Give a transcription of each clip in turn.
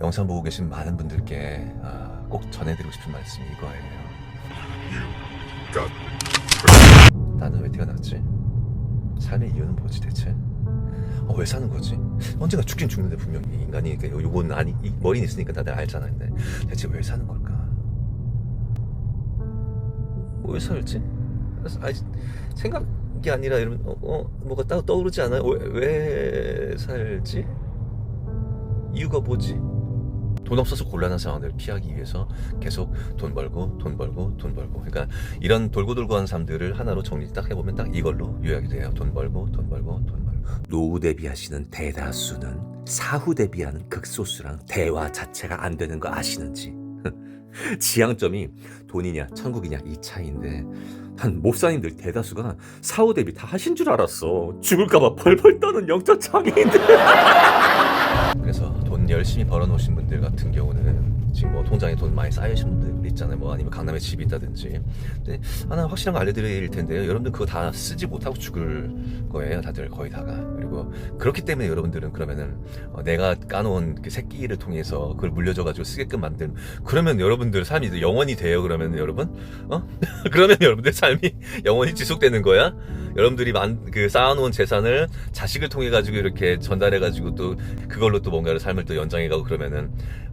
영상 보고 계신 많은 분들께 아, 꼭 전해드리고 싶은 말씀이 이거예요. 나는 왜 태어났지? 삶의 이유는 뭐지 대체? 어, 왜 사는 거지? 언젠가 죽긴 죽는데 분명히 인간이 그 요건 아니 이 머리는 있으니까 다들 알잖아 근데 대체 왜 사는 걸까? 왜 살지? 아니, 생각이 아니라 이러면 어, 어, 뭐가 따로 떠오르지 않아요? 왜, 왜 살지? 이유가 뭐지? 돈 없어서 곤란한 상황을 피하기 위해서 계속 돈 벌고 돈 벌고 돈 벌고. 그러니까 이런 돌고 돌고 한 삶들을 하나로 정리 딱 해보면 딱 이걸로 요약이 돼요. 돈 벌고 돈 벌고 돈 벌고. 노후 대비하시는 대다수는 사후 대비하는 극소수랑 대화 자체가 안 되는 거 아시는지? 지향점이 돈이냐 천국이냐 이 차이인데 난 목사님들 대다수가 사후 대비 다 하신 줄 알았어. 죽을까봐 벌벌 떠는 영적 장애인들 그래서 돈 열심히 벌어놓으신 분들 같은 경우는 지금 뭐 통장에 돈 많이 쌓이신 분들 있잖아요. 뭐 아니면 강남에 집이 있다든지. 근데 하나 확실한 거 알려드릴 텐데요. 여러분들 그거 다 쓰지 못하고 죽을 거예요. 다들 거의 다가. 그리고 그렇기 때문에 여러분들은 그러면은 어, 내가 까놓은 그 새끼를 통해서 그걸 물려줘가지고 쓰게끔 만든 그러면 여러분들 삶이 영원히 돼요. 그러면 여러분, 어? 그러면 여러분들 삶이 영원히 지속되는 거야. 여러분들이 만, 그 쌓아놓은 재산을 자식을 통해 가지고 이렇게 전달해 가지고 또 그걸로 또 뭔가를 삶을 또 연장해 가고 그러면은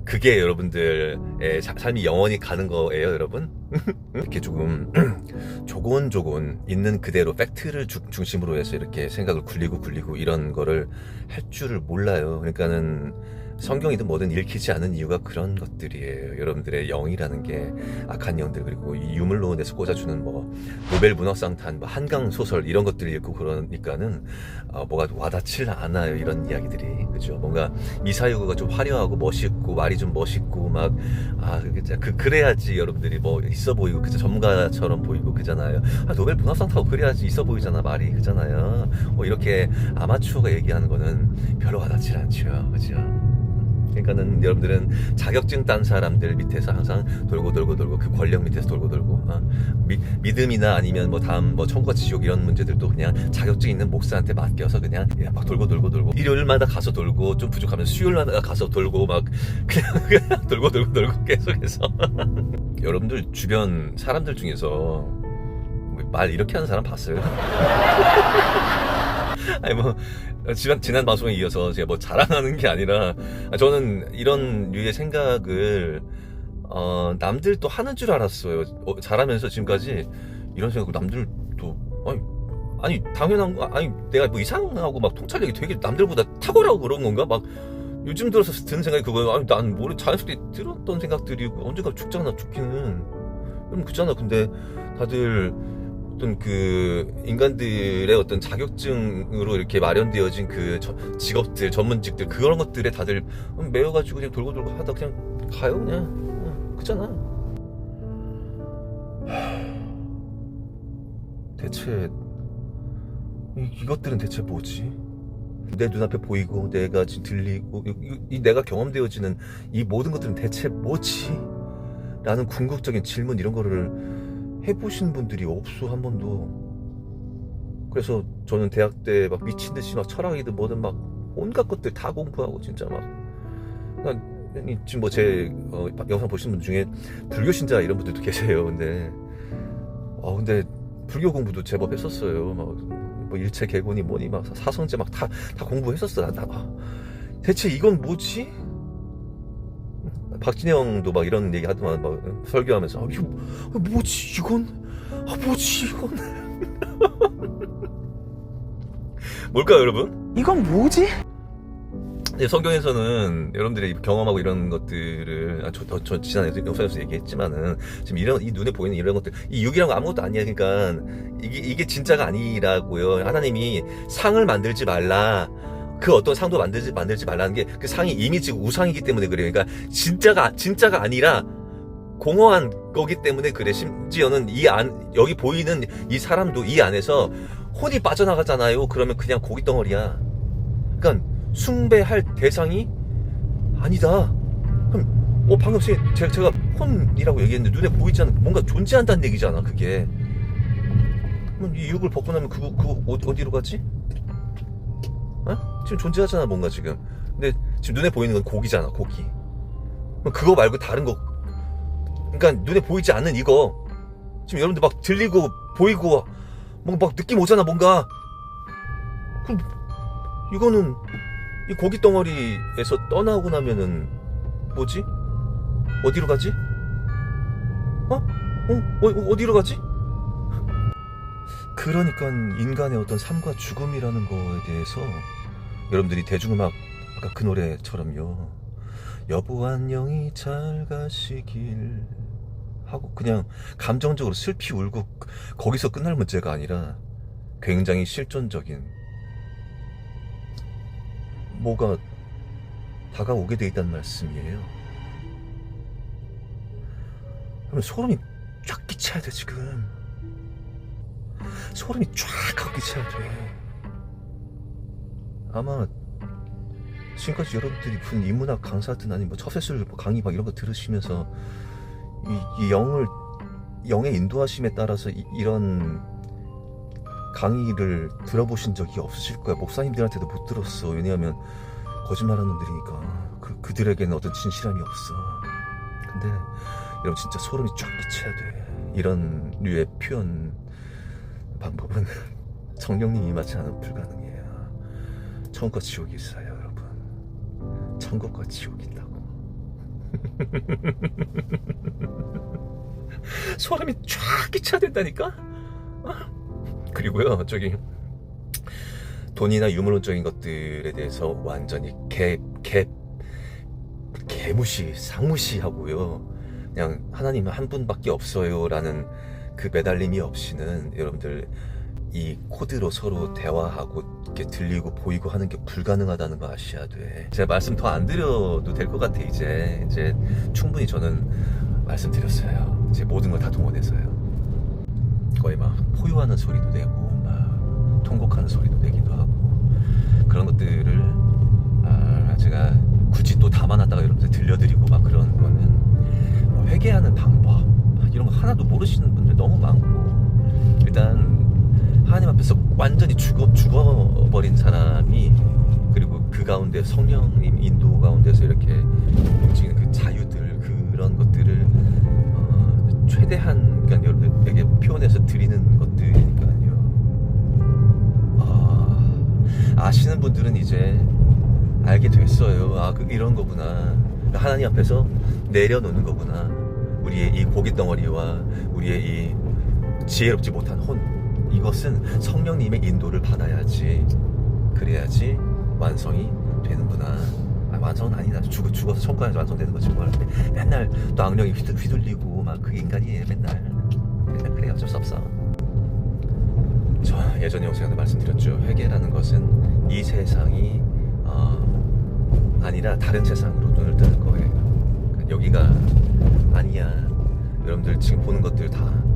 그게 여러분들의 자- 삶이 영원히 가는 거예요, 여러분. 이렇게 조금 조곤조곤 있는 그대로 팩트를 주- 중심으로 해서 이렇게 생각을 굴리고 굴리고 이런 거를 할 줄을 몰라요. 그러니까는 성경이든 뭐든 읽히지 않은 이유가 그런 것들이에요. 여러분들의 영이라는 게 악한 영들 그리고 이 유물론에서 꽂아주는 뭐 노벨 문학상 탄 뭐 한강 소설 이런 것들을 읽고 그러니까는 어, 뭐가 와닿질 않아요. 이런 이야기들이 그죠? 뭔가 이사유가 좀 화려하고 멋있고 말이 좀 멋있고 막아 그 그래야지 여러분들이 뭐 있어 보이고 그죠? 전문가처럼 보이고 그잖아요. 아, 노벨 문학상 타고 그래야지 있어 보이잖아 말이 그잖아요. 뭐 이렇게 아마추어가 얘기하는 거는 별로 와닿질 않죠. 그죠? 그러니까는 여러분들은 자격증 딴 사람들 밑에서 항상 돌고 돌고 돌고 그 권력 밑에서 돌고 돌고 어? 미, 믿음이나 아니면 뭐 다음 뭐 천국과 지옥 이런 문제들도 그냥 자격증 있는 목사한테 맡겨서 그냥 그냥 막 돌고 돌고 돌고 일요일마다 가서 돌고 좀 부족하면 수요일마다 가서 돌고 막 그냥, 그냥 돌고 돌고 돌고 계속해서 여러분들 주변 사람들 중에서 뭐말 이렇게 하는 사람 봤어요? 아니 뭐 지난 지난 방송에 이어서 제가 뭐 자랑하는 게 아니라 아, 저는 이런 류의 생각을 어, 남들도 하는 줄 알았어요. 어, 잘하면서 지금까지 이런 생각을 남들도 아니 아니 당연한 거 아니 내가 뭐 이상하고 막 통찰력이 되게 남들보다 탁월하고 그런 건가 막 요즘 들어서 드는 생각이 그거예요. 아니 난 모르 자연스럽게 들었던 생각들이고 언젠가 죽잖아 죽기는 그럼 그잖아. 근데 다들 어떤 그 인간들의 어떤 자격증으로 이렇게 마련되어진 그 저- 직업들 전문직들 그런 것들에 다들 매여가지고 그냥 돌고 돌고 하다 그냥 가요 그냥. 응, 그잖아. 하, 대체 이, 이것들은 대체 뭐지? 내 눈앞에 보이고 내가 지금 들리고 이 내가 경험되어지는 이 모든 것들은 대체 뭐지? 라는 궁극적인 질문 이런 거를 해보신 분들이 없어 한 번도. 그래서 저는 대학 때 막 미친 듯이 막 철학이든 뭐든 막 온갖 것들 다 공부하고 진짜 막. 그러니까 이- 지금 뭐 제 영상 보시는 분 중에 불교 신자 이런 분들도 계세요 근데. 어 근데 불교 공부도 제법 했었어요. 막 뭐 일체 개곤이 뭐니 막 사성제 막 다 다 공부했었어 나, 나 아, 대체 이건 뭐지 박진영도 막 이런 얘기 하더만 막 설교하면서 아, 이거 뭐지 이건? 아 뭐지 이건? 뭘까요 여러분? 이건 뭐지? 네, 성경에서는 여러분들이 경험하고 이런 것들을 아, 저, 저, 저 지난 영상에서 얘기했지만은 지금 이런 이 눈에 보이는 이런 것들 이 육이란 거 아무것도 아니야. 그러니까 이게 이게 진짜가 아니라고요. 하나님이 상을 만들지 말라 그 어떤 상도 만들지 만들지 말라는 게 그 상이 이미 지금 우상이기 때문에 그래요 그러니까 진짜가 진짜가 아니라 공허한 거기 때문에 그래 심지어는 이 안 여기 보이는 이 사람도 이 안에서 혼이 빠져나가잖아요 그러면 그냥 고기 덩어리야 그러니까 숭배할 대상이 아니다. 그럼 어 방금 제- 제가, 제가 혼이라고 얘기했는데 눈에 보이지 않는 뭔가 존재한다는 얘기잖아 그게. 그럼 이 육을 벗고 나면 그거 어디, 어디로 가지? 어? 지금 존재하잖아 뭔가 지금. 근데 지금 눈에 보이는 건 고기잖아 고기. 그거 말고 다른 거 그러니까 눈에 보이지 않는 이거 지금 여러분들 막 들리고 보이고 뭔가 막 느낌 오잖아 뭔가 그럼 이거는 이 고기 덩어리에서 떠나고 나면은 뭐지? 어디로 가지? 어? 어? 어 어디로 가지? 그러니까 인간의 어떤 삶과 죽음이라는 거에 대해서 여러분들이 대중음악 아까 그 노래처럼요 여보 안녕히 잘 가시길 하고 그냥 감정적으로 슬피 울고 거기서 끝날 문제가 아니라 굉장히 실존적인 뭐가 다가오게 돼 있다는 말씀이에요. 그러면 소름이 쫙 끼쳐야 돼 지금. 소름이 쫙 끼쳐야 돼. 아마 지금까지 여러분들이 무슨 인문학 강사든 아니면 뭐 처세술 뭐 강의 막 이런 거 들으시면서 이, 이 영을 영의 인도하심에 따라서 이, 이런 강의를 들어보신 적이 없으실 거야. 목사님들한테도 못 들었어. 왜냐하면 거짓말하는 놈들이니까 그, 그들에게는 어떤 진실함이 없어. 근데 여러분 진짜 소름이 쫙 끼쳐야 돼. 이런 류의 표현 방법은 성령님이 임하지 않으면 불가능해요. 천국과 지옥이 있어요, 여러분. 천국과 지옥이 있다고. 소름이 쫙 끼쳐야 된다니까? 어? 그리고요, 저기, 돈이나 유물론적인 것들에 대해서 완전히 개, 개, 개무시, 상무시하고요. 그냥 하나님은 한 분밖에 없어요. 라는 그 매달림이 없이는 여러분들 이 코드로 서로 대화하고 이렇게 들리고 보이고 하는 게 불가능하다는 거 아셔야 돼. 제가 말씀 더 안 드려도 될 것 같아, 이제. 이제 충분히 저는 말씀드렸어요. 제 모든 걸 다 동원해서요. 거의 막 포효하는 소리도 내고, 막 통곡하는 소리도 내기도 하고. 그런 것들을, 아, 제가 굳이 또 담아놨다가 여러분들 들려드리고 막 그런 거는 뭐 회개하는 방법, 막 이런 거 하나도 모르시는 분들 너무 많고. 일단, 하나님 앞에서 완전히 죽어 죽어버린 사람이 그리고 그 가운데 성령님 인도 가운데서 이렇게 움직이는 그 자유들 그런 것들을 어, 최대한 그러니까 여러분에게 표현해서 드리는 것들이니까요. 아, 아시는 분들은 이제 알게 됐어요. 아, 그 이런 거구나. 하나님 앞에서 내려놓는 거구나. 우리의 이 고기 덩어리와 우리의 이 지혜롭지 못한 혼. 이것은 성령님의 인도를 받아야지 그래야지 완성이 되는구나. 아, 완성은 아니다. 죽어, 죽어서 천국에서 완성되는 거지 뭘. 맨날 또 악령이 휘둘, 휘둘리고 막그 인간이에요 맨날. 맨날 그래 어쩔 수 없어. 저 예전에 영상에도 말씀드렸죠. 회개라는 것은 이 세상이 어, 아니라 다른 세상으로 눈을 뜨는 거예요. 여기가 아니야. 여러분들 지금 보는 것들 다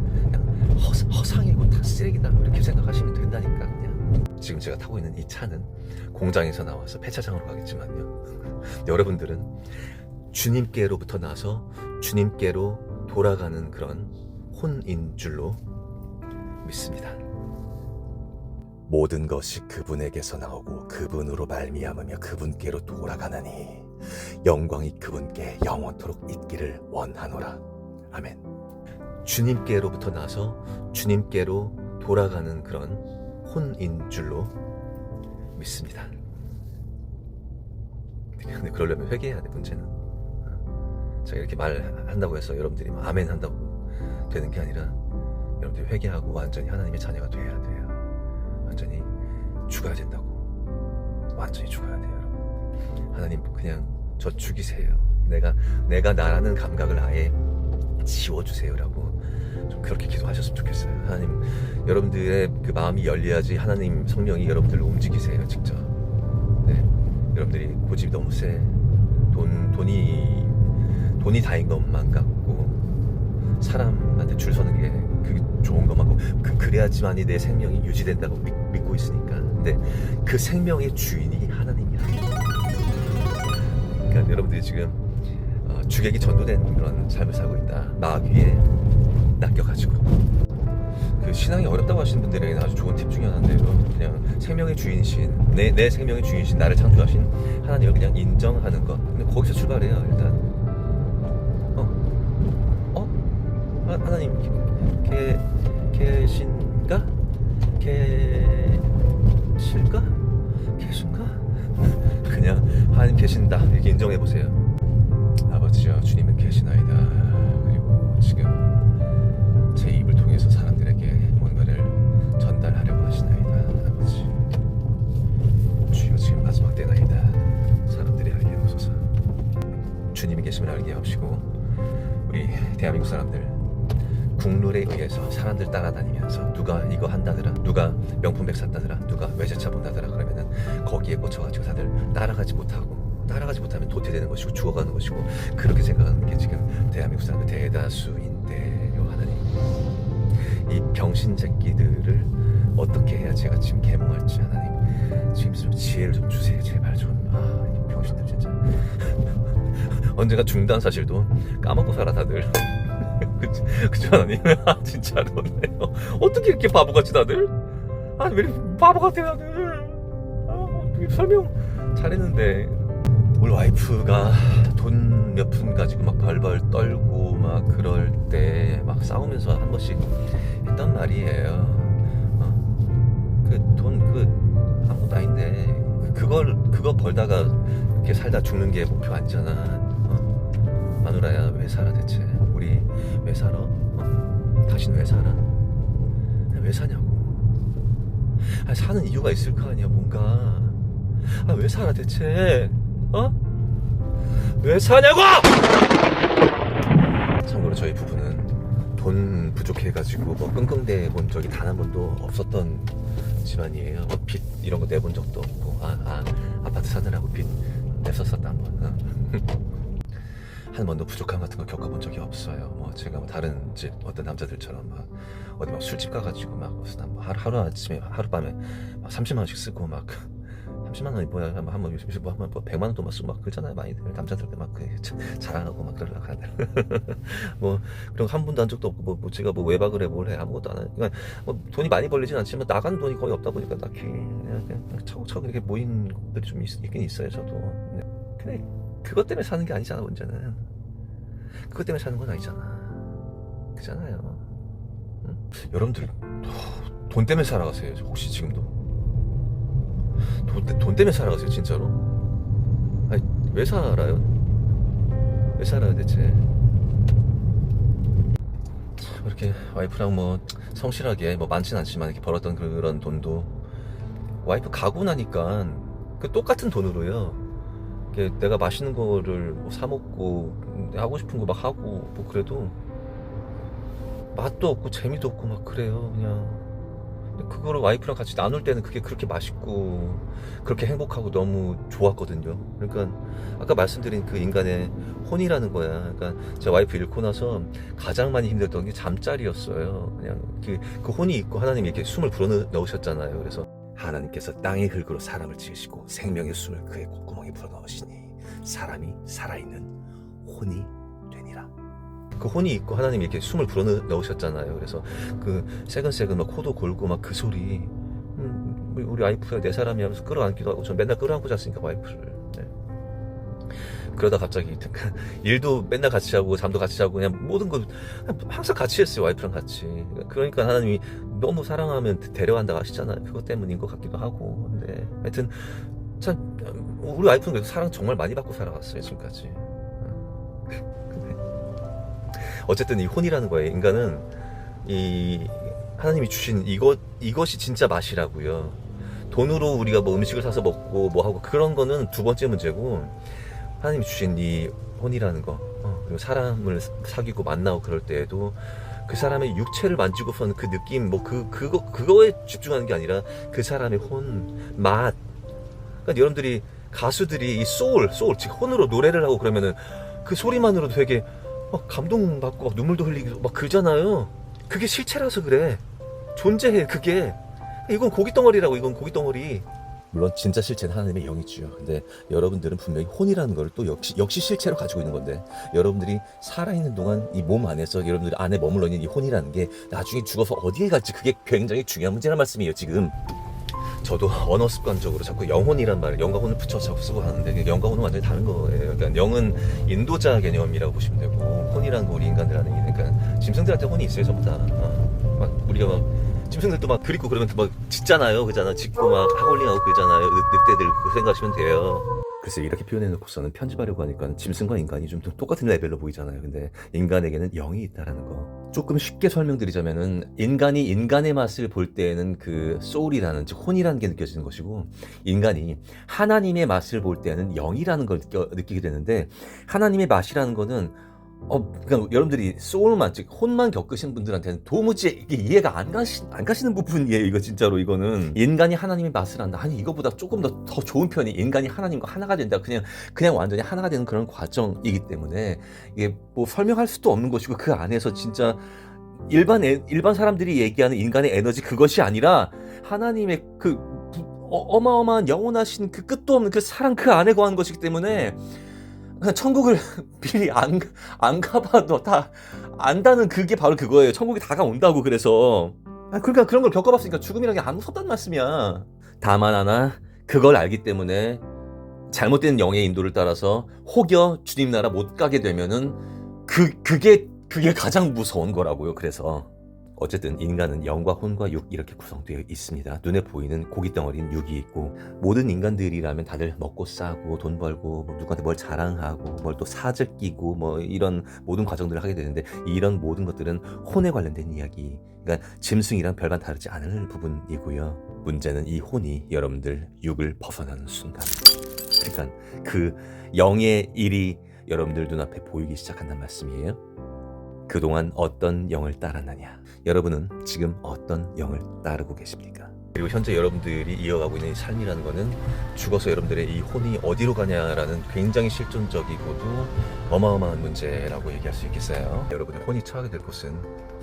허, 허상이고 다 쓰레기다 이렇게 생각하시면 된다니까 그냥 지금 제가 타고 있는 이 차는 공장에서 나와서 폐차장으로 가겠지만요 여러분들은 주님께로부터 나서 주님께로 돌아가는 그런 혼인 줄로 믿습니다 모든 것이 그분에게서 나오고 그분으로 말미암으며 그분께로 돌아가나니 영광이 그분께 영원토록 있기를 원하노라. 아멘. 주님께로부터 나서 주님께로 돌아가는 그런 혼인 줄로 믿습니다. 근데 그러려면 회개해야 돼 문제는. 어. 제가 이렇게 말한다고 해서 여러분들이 막 아멘 한다고 되는 게 아니라 여러분들이 회개하고 완전히 하나님의 자녀가 돼야 돼요. 완전히 죽어야 된다고. 완전히 죽어야 돼요, 여러분. 하나님 그냥 저 죽이세요. 내가 내가 나라는 감각을 아예 지워주세요라고 좀 그렇게 기도하셨으면 좋겠어요. 하나님, 여러분들의 그 마음이 열려야지 하나님 성령이 여러분들을 움직이세요, 직접. 네, 여러분들이 고집이 너무 세. 돈 돈이 돈이 다인 것만 같고 사람한테 줄 서는 게 그게 좋은 것만 같고 그 그래야지만이 내 생명이 유지된다고 믿, 믿고 있으니까. 근데 그 생명의 주인이 하나님이야. 그러니까 여러분들이 지금 어, 주객이 전도된 그런 삶을 살고 있다. 마귀에 낚여가지고. 그 신앙이 어렵다고 하시는 분들에게는 아주 좋은 팁 중에 하나인데요. 그냥 생명의 주인이신, 내, 내 생명의 주인이신, 나를 창조하신 하나님을 그냥 인정하는 것. 근데 거기서 출발해요, 일단. 어? 어? 아, 하나님, 계, 계신가? 계실까? 계신가? 그냥 하나님 계신다. 이렇게 인정해보세요. 아버지여 주님은 계시나이다. 그리고 지금 제 입을 통해서 사람들에게 뭔가를 전달하려고 하시나이다. 아버지 주여 지금 마지막 때나이다. 사람들이 알게 하소서. 주님이 계심을 알게 하시고 우리 대한민국 사람들 국룰에 의해서 사람들 따라다니면서 누가 이거 한다더라 누가 명품백 샀다더라 누가 외제차 본다더라 그러면은 거기에 꽂혀가지고 다들 따라가지 못하고 따라가지 못하면 도태되는 것이고 죽어가는 것이고 그렇게 생각하는 게 지금 대한민국 사람들 대다수인데요 하나님. 이 병신 새끼들을 어떻게 해야 제가 지금 개몽할지 하나님. 지금 좀 지혜를 좀 주세요. 제발 좀아 병신들 진짜. 언젠가 중단 사실도 까먹고 살아 다들. 그치, 그치 하나님? 아 진짜로네요. 어떻게 이렇게 바보같이 다들? 아니 왜 이렇게 바보같아 다들? 아, 어떻게 설명 잘했는데 우리 와이프가 돈 몇 푼 가지고 막 벌벌 떨고 막 그럴 때 막 싸우면서 한 번씩 했단 말이에요 어? 그돈그 아무것도 아닌데 그- 그걸 그거 벌다가 이렇게 살다 죽는 게 목표 아니잖아 어? 마누라야 왜 살아 대체 우리 왜 살아? 어? 당신 왜 살아? 왜 사냐고 아, 사는 이유가 있을 거 아니야 뭔가 아 왜 살아 대체 어? 왜 사냐고! 참고로 저희 부부는 돈 부족해가지고 뭐 끙끙대 본 적이 단 한 번도 없었던 집안이에요 뭐 빚 이런 거 내본 적도 없고 아, 아 아파트 사느라고 빚 냈었었다 한번 어. 한 번도 부족함 같은 거 겪어본 적이 없어요. 뭐 제가 뭐 다른 집 어떤 남자들처럼 막 어디 막 술집 가가지고 막 무슨 뭐 하루 하루 아침에 하룻밤에 막 30만 원씩 쓰고 막 30만 원이 뭐야 한번 한번 요새 뭐 한번 뭐 100만 원도 막 쓰고 막 그러잖아요 많이들 남자들 막그 자랑하고 막 그러려고 하들 뭐 그런 거한 번도 한 적도 없고 뭐, 뭐 제가 뭐 외박을 해 뭘 해 아무것도 안 해. 그러니까 뭐 돈이 많이 벌리진 않지만 나가는 돈이 거의 없다 보니까 딱히 그냥, 그냥 차곡차곡 이렇게 모인 것들이 좀 있, 있긴 있어요 저도. 근데, 근데 그것 때문에 사는 게 아니잖아 문제는. 그것 때문에 사는 건 아니잖아. 그잖아요. 응? 여러분들 돈 때문에 살아가세요 혹시 지금도? 돈, 때- 돈 때문에 살아가세요 진짜로? 아니 왜 살아요? 왜 살아요 대체? 참, 이렇게 와이프랑 뭐 성실하게 뭐 많진 않지만 이렇게 벌었던 그런 돈도 와이프 가고 나니까 그 똑같은 돈으로요. 내가 맛있는 거를 뭐 사 먹고 하고 싶은 거 막 하고 뭐 그래도 맛도 없고 재미도 없고 막 그래요 그냥. 그거를 와이프랑 같이 나눌 때는 그게 그렇게 맛있고 그렇게 행복하고 너무 좋았거든요. 그러니까 아까 말씀드린 그 인간의 혼이라는 거야. 그러니까 제 와이프 잃고 나서 가장 많이 힘들었던 게 잠자리였어요. 그냥 그, 그 혼이 있고 하나님이 이렇게 숨을 불어넣으셨잖아요. 그래서 하나님께서 땅의 흙으로 사람을 지으시고 생명의 숨을 그의 콧구멍에 불어넣으시니 사람이 살아있는 혼이. 그 혼이 있고 하나님이 이렇게 숨을 불어 넣으셨잖아요. 그래서 그 새근새근 막 코도 골고 막 그 소리. 음, 우리- 우리 와이프야 내 사람이야 하면서 끌어안기도 하고 전 맨날 끌어안고 잤으니까 와이프를. 네. 그러다 갑자기 일도 맨날 같이 하고 잠도 같이 자고 그냥 모든 거 항상 같이 했어요 와이프랑 같이. 그러니까 하나님이 너무 사랑하면 데려간다고 하시잖아요. 그것 때문인 것 같기도 하고. 근데 하여튼 참 우리 와이프는 그래서 사랑 정말 많이 받고 살아갔어요 지금까지. 근데 어쨌든 이 혼이라는 거예요 인간은 이 하나님이 주신 이것 이것이 진짜 맛이라고요 돈으로 우리가 뭐 음식을 사서 먹고 뭐 하고 그런 거는 두 번째 문제고 하나님이 주신 이 혼이라는 거 어, 그리고 사람을 사귀고 만나고 그럴 때에도 그 사람의 육체를 만지고서는 그 느낌 뭐 그 그거 그거에 집중하는 게 아니라 그 사람의 혼, 맛. 그러니까 여러분들이 가수들이 이 소울, 소울 즉 혼으로 노래를 하고 그러면은 그 소리만으로도 되게 막 감동받고 막 눈물도 흘리고 막 그러잖아요. 그게 실체라서 그래. 존재해 그게. 이건 고기 덩어리라고 이건 고기 덩어리. 물론 진짜 실체는 하나님의 영이지요. 근데 여러분들은 분명히 혼이라는 걸 또 역시 역시 실체로 가지고 있는 건데 여러분들이 살아 있는 동안 이 몸 안에서 여러분들 안에 머물러 있는 이 혼이라는 게 나중에 죽어서 어디에 갈지 그게 굉장히 중요한 문제란 말씀이에요. 지금 저도 언어 습관적으로 자꾸 영혼이란 말을 영과 혼을 붙여 자꾸 쓰고 하는데 그 영과 혼은 완전히 다른 거예요. 그러니까 영은 인도자 개념이라고 보시면 되고 혼이란 거 우리 인간들 하는 게 그러니까 짐승들한테 혼이 있어요 전부 다. 어. 막 우리가 막 짐승들도 막 그리고 그러면 막 짖잖아요, 그잖아. 짖고 막 하울링하고 그러잖아요. 늑, 늑대들 그 생각하시면 돼요. 그래서 이렇게 표현해놓고서는 편집하려고 하니까 짐승과 인간이 좀 똑같은 레벨로 보이잖아요. 근데 인간에게는 영이 있다라는 거. 조금 쉽게 설명드리자면은 인간이 인간의 맛을 볼 때에는 그 소울이라는 즉 혼이라는 게 느껴지는 것이고 인간이 하나님의 맛을 볼 때는 영이라는 걸 느껴, 느끼게 되는데 하나님의 맛이라는 거는 어, 그냥 여러분들이 소울만, 즉, 혼만 겪으신 분들한테는 도무지 이게 이해가 안, 가시, 안 가시는 부분이에요, 이거 진짜로, 이거는. 인간이 하나님의 맛을 안다. 아니, 이거보다 조금 더, 더 좋은 편이 인간이 하나님과 하나가 된다. 그냥, 그냥 완전히 하나가 되는 그런 과정이기 때문에, 이게 뭐 설명할 수도 없는 것이고, 그 안에서 진짜, 일반, 에- 일반 사람들이 얘기하는 인간의 에너지 그것이 아니라, 하나님의 그, 부- 어, 어마어마한 영원하신 그 끝도 없는 그 사랑 그 안에 거한 것이기 때문에, 그냥 천국을 미리 안, 안 가봐도 다 안다는 그게 바로 그거예요. 천국이 다가온다고 그래서. 아, 그러니까 그런 걸 겪어봤으니까 죽음이라는 게 안 무섭단 말씀이야. 다만 하나 그걸 알기 때문에 잘못된 영의 인도를 따라서 혹여 주님 나라 못 가게 되면은 그 그게 그게 가장 무서운 거라고요. 그래서 어쨌든 인간은 영과 혼과 육 이렇게 구성되어 있습니다. 눈에 보이는 고기 덩어리는 육이 있고 모든 인간들이라면 다들 먹고 싸고 돈 벌고 뭐 누구한테 뭘 자랑하고 뭘 또 사적 끼고 뭐 이런 모든 과정들을 하게 되는데 이런 모든 것들은 혼에 관련된 이야기. 그러니까 짐승이랑 별반 다르지 않을 부분이고요. 문제는 이 혼이 여러분들 육을 벗어나는 순간. 그러니까 그 영의 일이 여러분들 눈앞에 보이기 시작한다는 말씀이에요. 그동안 어떤 영을 따랐느냐? 여러분은 지금 어떤 영을 따르고 계십니까? 그리고 현재 여러분들이 이어가고 있는 이 삶이라는 거는 죽어서 여러분들의 이 혼이 어디로 가냐라는 굉장히 실존적이고도 어마어마한 문제라고 얘기할 수 있겠어요. 여러분의 혼이 처하게 될 곳은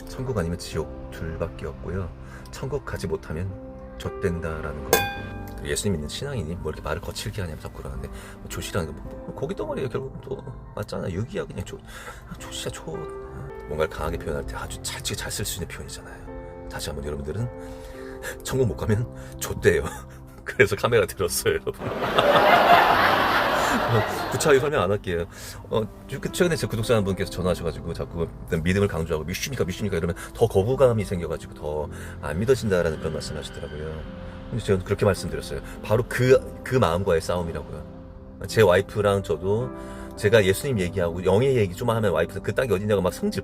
천국 아니면 지옥 둘밖에 없고요. 천국 가지 못하면 좆된다라는 거. 예수님 믿는 신앙인이 뭐 이렇게 말을 거칠게 하냐면 자꾸 그러는데 뭐 조시라는 거 뭐, 고기 덩어리에 결국 또 맞잖아 육이야 그냥 조, 아, 조시야 조 뭔가를 강하게 표현할 때 아주 잘, 잘 쓸 수 있는 표현이잖아요. 다시 한번 여러분들은 천국 못 가면 좆대요. 그래서 카메라 들었어요, 여러분. 어, 구차하게 설명 안 할게요. 어, 그 최근에 제 구독자 한 분께서 전화하셔가지고 자꾸 믿음을 강조하고 믿습니까, 믿습니까 이러면 더 거부감이 생겨가지고 더 안 믿어진다라는 그런 말씀하시더라고요. 근데 제가 그렇게 말씀드렸어요. 바로 그, 그 마음과의 싸움이라고요. 제 와이프랑 저도 제가 예수님 얘기하고 영의 얘기 좀 하면 와이프는 그 땅이 어디냐고 막 성질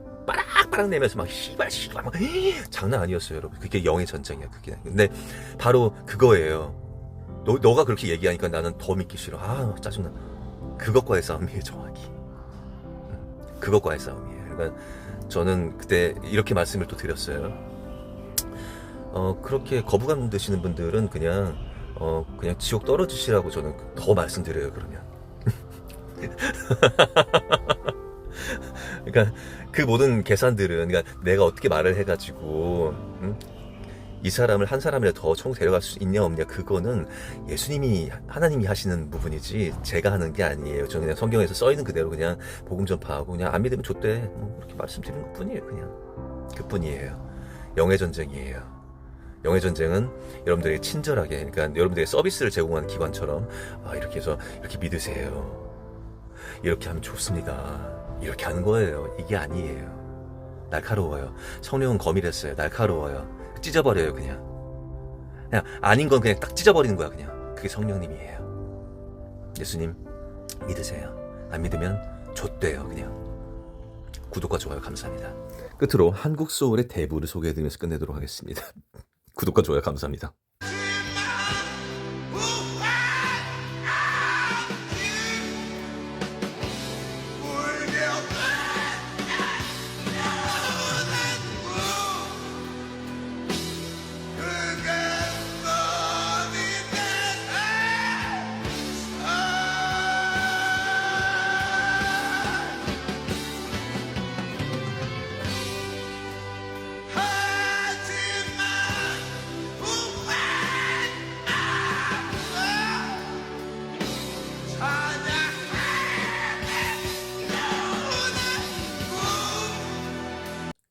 빠락빠락 내면서 막 씨발 씨발 막 장난 아니었어요 여러분. 그게 영의 전쟁이야 그게. 근데 바로 그거예요. 너, 너가 그렇게 얘기하니까 나는 더 믿기 싫어. 아 짜증나. 그것과의 싸움이에요 정확히. 음, 그것과의 싸움이에요. 그러니까 저는 그때 이렇게 말씀을 또 드렸어요. 어 그렇게 거부감 드시는 분들은 그냥 어 그냥 지옥 떨어지시라고 저는 더 말씀드려요 그러면. 그러니까 그 모든 계산들은 그러니까 내가 어떻게 말을 해가지고 음? 이 사람을 한 사람이라도 더총 데려갈 수 있냐 없냐 그거는 예수님이 하나님이 하시는 부분이지 제가 하는 게 아니에요. 저는 그냥 성경에서 써 있는 그대로 그냥 복음 전파하고 그냥 안 믿으면 좋대 뭐 그렇게 말씀드리는 것뿐이에요. 그냥 그뿐이에요. 영의 전쟁이에요. 영의 전쟁은 여러분들이 친절하게 그러니까 여러분들의 서비스를 제공하는 기관처럼 아, 이렇게 해서 이렇게 믿으세요. 이렇게 하면 좋습니다. 이렇게 하는 거예요. 이게 아니에요. 날카로워요. 성령은 거밀했어요. 날카로워요. 찢어버려요, 그냥. 그냥 아닌 건 그냥 딱 찢어버리는 거야, 그냥. 그게 성령님이에요. 예수님 믿으세요. 안 믿으면 좆돼요, 그냥. 구독과 좋아요 감사합니다. 끝으로 한국 소울의 대부를 소개해드리면서 끝내도록 하겠습니다. 구독과 좋아요 감사합니다.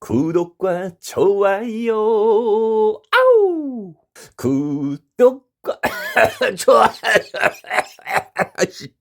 구독과 좋아요 아우 구독 좋아. 씨.